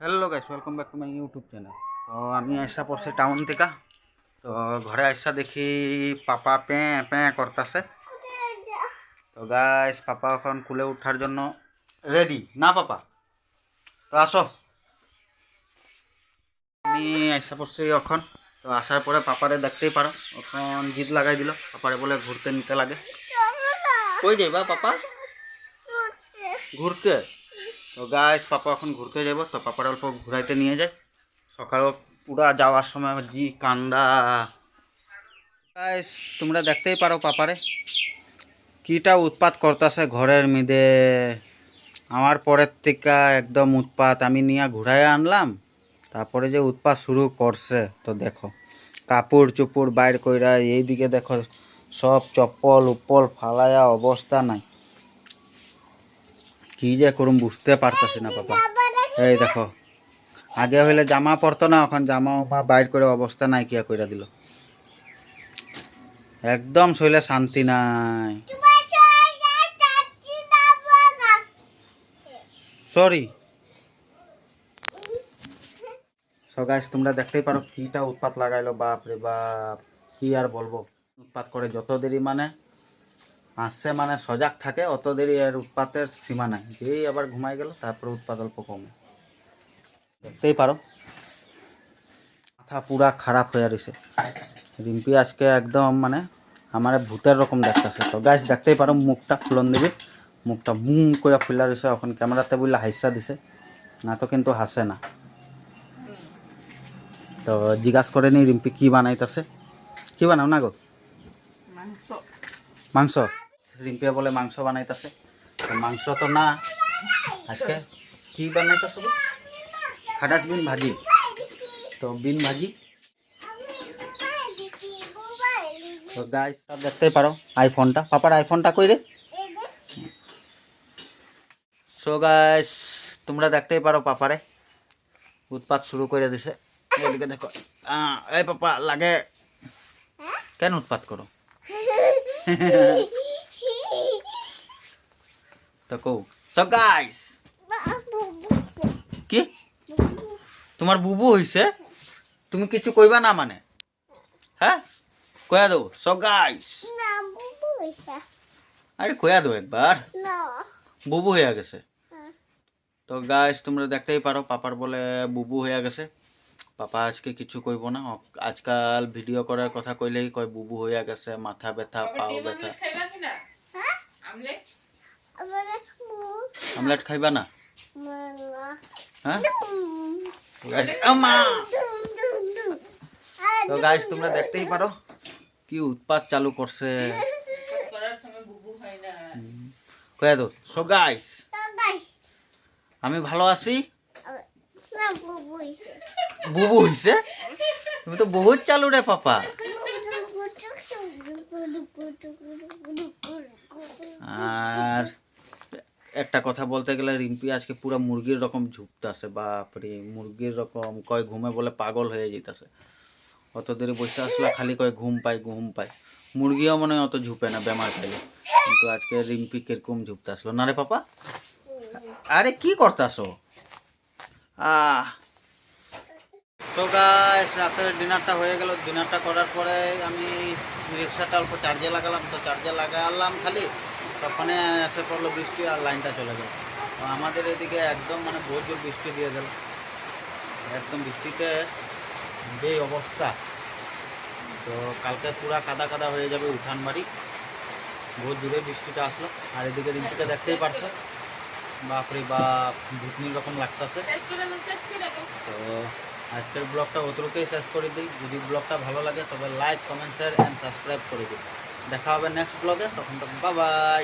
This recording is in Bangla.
Hello guys welcome back to my YouTube channel তো আমি আসা পড়ছি টাউন থেকে। তো ঘরে আসা দেখি পাপা পে পে করতেছে। তো গাইস পাপা এখন কুলে ওঠার জন্য রেডি না পাপা? তো আসো। আমি আসা পড়ছি এখন। তো আসার পরে পাপারে দেখতেই পারো। এখন জিদ লাগাই দিল। পাপারে বলে ঘুরতে নিতে লাগে। কই যাইবা পাপা? ঘুরতে? তো গাইস পাপা এখন ঘুরতে যাব, তো পাপার অল্প ঘুরাইতে নিয়ে যায়। সকালে পুরা যাওয়ার সময় জি কান্দা গাইস তোমরা দেখতেই পারো পাপারে, কিটা উৎপাত করতেছে ঘরের মিদে আমার পরের থেকে একদম উৎপাত, আমি নিয়ে ঘুরাই আনলাম, তারপরে যে উৎপাত শুরু করছে, তো দেখো, কাপড় চুপুর বাইর কইরা এইদিকে দেখো, সব চপ্পল উপল ফালায়া অবস্থা নাই। কি যে করুম বুঝতে পারতেছি না বাবা এই দেখো, আগে হইলে জামা পরতো না, এখন জামা বাইর করে অবস্থা নাই কিয়া কইরা দিল। একদম শৈলে শান্তি নাই। সরি সো গাইস তোমরা দেখতেই পারো কিটা উৎপাত লাগাইলো বাপ রে বাপ, কি আর বলব। উৎপাত করে যত দেরি মানে আসছে মানে সজাগ থাকে অত দেরি এর উৎপাতের সীমা নাই। যেই আবার ঘুমাই গেল তারপরে উৎপাত অল্প কমে। দেখতেই পারো মাথা পুরা খারাপ হয়ে রয়েছে রিম্পি আজকে একদম মানে আমার ভূতের রকম দেখতেছে। তো গাছ দেখতেই পারো মুখটা ফুলন দিবি। মুখটা মুম করে ফুলা রয়েছে এখন ক্যামেরাতে বললে হাইসা দিছে। না তো কিন্তু হাসে না। তো জিজ্ঞাসা করে নি রিম্পি কি বানাইতেছে। কি বানাও না গো? মাংস। মাংস? রিম্পিয়া বলে মাংস বানাইতেছে। মাংস তো না। আজকে কি বানাইতেছে? খাটাস বিন ভাজি। তো বিন ভাজি। তো গাইস সব দেখতেই পারো আইফোনটা পাপার আইফোনটা কই রে? সো গাইস তোমরা দেখতেই পারো পাপারে। উৎপাত শুরু করে দিছে। এদিকে দেখো। এই পাপা, লাগে। কেন উৎপাত করো? তো কৌ তো গাইস কি? তোমার বুবু হইছে? তুমি কিছু কইবা না মানে? হ্যাঁ? কয়া দো সো গাইস আরে কয়া দো একবার। বুবু হয়ে গেছে। তো গাইস তোমরা দেখতেই পারো পাপার বলে বুবু হয়ে গেছে। পাপা আজকে কিছু কইব না। আজকাল ভিডিও করার কথা কইলেই কয় বুবু হয়ে গেছে মাথা ব্যথা পাও ব্যথা আমলেট খাইবা কিনা আমলেট আমলেট খাইবা না? হ্যাঁ? আমা তো গাইস তোমরা দেখতেই পারো কি উৎপাত চালু করছে। কয়ে দো সো গাইস আমি ভালো আছি? বুবু হইছে? তুমি তো বহুত চালু রে পাপা। আর একটা কথা বলতে গেলে রিম্পি আজকে পুরো মুরগির রকম ঝুপতাছে বাপরে মুরগির রকম কয় ঘুমে বলে পাগল হয়ে যেতেছে। অত দেরি বসে আসলে খালি কয় ঘুম পাই ঘুম পাই মুরগিও মনে হয় অত ঝুপে না, বেমার খাইলে কিন্তু আজকে রিম্পি কীরকম ঝুপতে আসলো। না রে পাপা? আরে কি করতাছো? আহ। তো গাইস রাতের ডিনারটা হয়ে গেল। ডিনারটা করার পরে আমি রিক্সাটা অল্প চার্জে লাগালাম। তো চার্জে লাগালাম খালি। তখন এসে পড়ল বৃষ্টি আর লাইনটা চলে গেল। আমাদের এদিকে একদম মানে জোর বৃষ্টি দিয়ে গেল। একদম বৃষ্টিতে যে অবস্থা। তো কালকে পুরা কাদা কাদা হয়ে যাবে উঠান বাড়ি বহুত দূরে বৃষ্টিটা আসলো। আর এদিকে রিম্পিকে দেখতেই পারছ। বাপরে বাপ ভুতনির রকম লাগতেছে। তো আজকের ব্লগটা অতটুকুই শেষ করে দিই। যদি ব্লগটা ভালো লাগে তবে like comment share and subscribe করে দিই দেখা হবে নেক্সট ব্লগে তখন তখন বাই